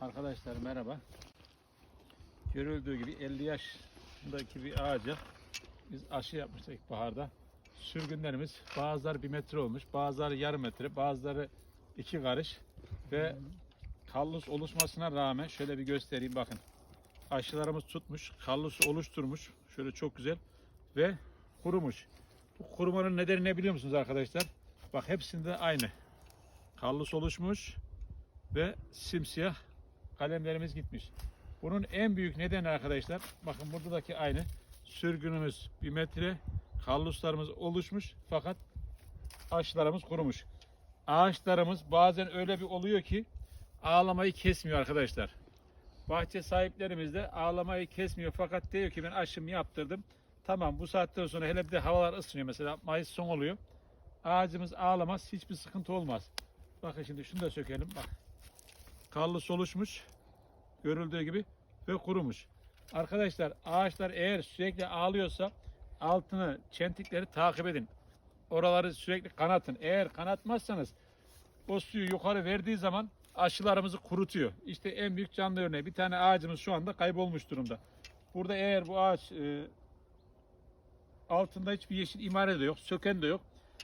Arkadaşlar merhaba. Görüldüğü gibi 50 yaşındaki bir ağaca biz aşı yapmıştık ilkbaharda. Sürgünlerimiz bazıları bir metre olmuş, bazıları yarım metre, bazıları iki karış ve kallus oluşmasına rağmen şöyle bir göstereyim bakın. Aşılarımız tutmuş, kallusu oluşturmuş. Şöyle çok güzel ve kurumuş. Bu kurumanın nedeni ne biliyor musunuz arkadaşlar? Bak hepsinde aynı. Kallus oluşmuş ve simsiyah kalemlerimiz gitmiş. Bunun en büyük nedeni arkadaşlar, bakın buradaki aynı. Sürgünümüz bir metre, kalluslarımız oluşmuş fakat ağaçlarımız kurumuş. Ağaçlarımız bazen öyle bir oluyor ki ağlamayı kesmiyor arkadaşlar. Bahçe sahiplerimiz de ağlamayı kesmiyor fakat diyor ki ben aşımı yaptırdım. Tamam bu saatten sonra hele bir de havalar ısınıyor mesela Mayıs son oluyor. Ağacımız ağlamaz hiçbir sıkıntı olmaz. Bakın şimdi şunu da sökelim bak. Kallı soluşmuş görüldüğü gibi ve kurumuş. Arkadaşlar ağaçlar eğer sürekli ağlıyorsa altını çentikleri takip edin. Oraları sürekli kanatın. Eğer kanatmazsanız o suyu yukarı verdiği zaman aşılarımızı kurutuyor. İşte en büyük canlı örneği. Bir tane ağacımız şu anda kaybolmuş durumda. Burada eğer bu ağaç e, altında hiçbir yeşil imare de yok, söken de yok.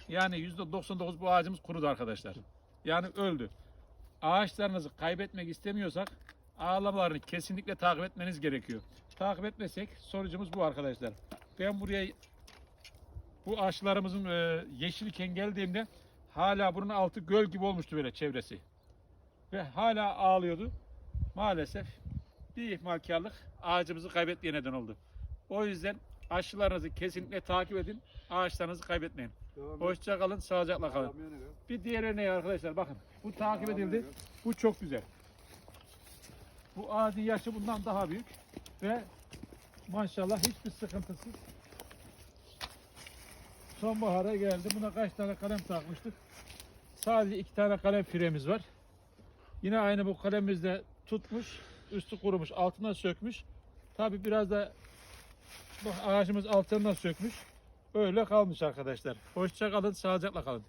Yani %99 bu ağacımız kurudu arkadaşlar. Yani öldü. Ağaçlarınızı kaybetmek istemiyorsak ağlamalarını kesinlikle takip etmeniz gerekiyor. Takip etmesek sonucumuz bu arkadaşlar. Ben buraya bu ağaçlarımızın e, yeşilken geldiğimde hala bunun altı göl gibi olmuştu böyle çevresi. Ve hala ağlıyordu. Maalesef bir ihmalkarlık ağacımızı kaybetmeye neden oldu. O yüzden aşılarınızı kesinlikle takip edin. Ağaçlarınızı kaybetmeyin. Hoşça kalın, sağlıcakla kalın. Bir diğer örneği arkadaşlar bakın. Bu takip edildi. Bu çok güzel. Bu ağacın yaşı bundan daha büyük ve maşallah hiçbir sıkıntısız sonbahara geldi. Buna kaç tane kalem takmıştık? Sadece iki tane kalem firemiz var. Yine aynı bu kalemimiz de tutmuş, üstü kurumuş, altına sökmüş. Tabi biraz da bu ağacımız altından sökmüş. Öyle kalmış arkadaşlar. Hoşça kalın, sağlıcakla kalın.